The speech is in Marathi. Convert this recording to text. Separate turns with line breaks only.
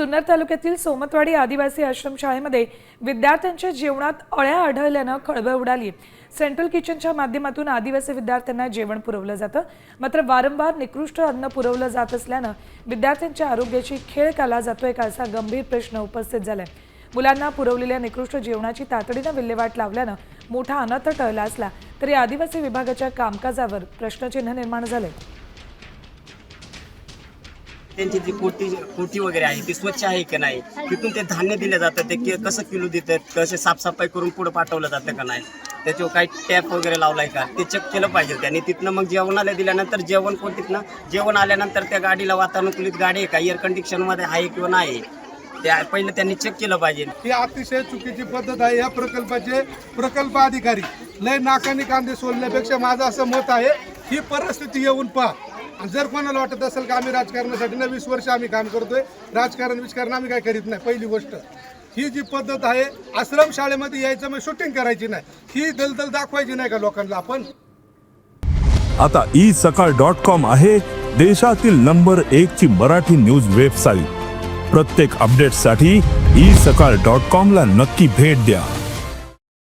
जुन्नर तालुक्यातील सोमतवाडी आदिवासी आश्रमशाळेमध्ये विद्यार्थ्यांच्या जेवणात अळ्या आढळल्यानं खळबळ उडाली. सेंट्रल किचनच्या माध्यमातून आदिवासी विद्यार्थ्यांना जेवण पुरवलं जातं. मात्र वारंवार निकृष्ट अन्न पुरवलं जात असल्यानं विद्यार्थ्यांच्या आरोग्याची खेळ काला जातोय का असा गंभीर प्रश्न उपस्थित झालाय. मुलांना पुरवलेल्या निकृष्ट जेवणाची तातडीनं विल्हेवाट लावल्यानं मोठा अनर्थ टळला असला तरी आदिवासी विभागाच्या कामकाजावर प्रश्नचिन्ह निर्माण झालंय.
त्यांची जी कोटी कोटी वगैरे आहे ती स्वच्छ आहे की नाही? तिथून ते धान्य दिलं जातं ते के- कसं किलो देतात कसे साफसफाई करून पुढे पाठवलं जातं का नाही? त्याच्यावर काही टॅप वगैरे लावलाय का? ते चेक केलं पाहिजे त्यांनी. तिथनं मग जेवणाला दिल्यानंतर जेवण कोण तिथनं? जेवण आल्यानंतर त्या गाडीला वातानुकूलित गाडी आहे का? एअर कंडिशनमध्ये आहे किंवा नाही? त्या पहिलं त्यांनी चेक केलं पाहिजे.
ही अतिशय चुकीची पद्धत आहे. या प्रकल्पाचे प्रकल्प अधिकारी लय नाकानी कांदे सोडण्यापेक्षा माझं असं मत आहे. ही परिस्थिती येऊन पहा. जर कोणाला वाटत असेल की आम्ही राजकारणासाठी ना वीस वर्ष आम्ही काम करतोय राजकारण विजकारण आम्ही काय करीत नाही पहिली गोष्ट. ही जी पद्धत आहे आश्रम शाळेमध्ये यायचं म्हणजे मग शूटिंग करायची नाही. ही दलदल दाखवायची नाही का लोकांना आपण?
आता ई सकाळ डॉट कॉम आहे देशातील नंबर एक ची मराठी न्यूज वेबसाईट प्रत्येक अपडेटसाठी ई सकाळ डॉट कॉम ला नक्की भेट द्या.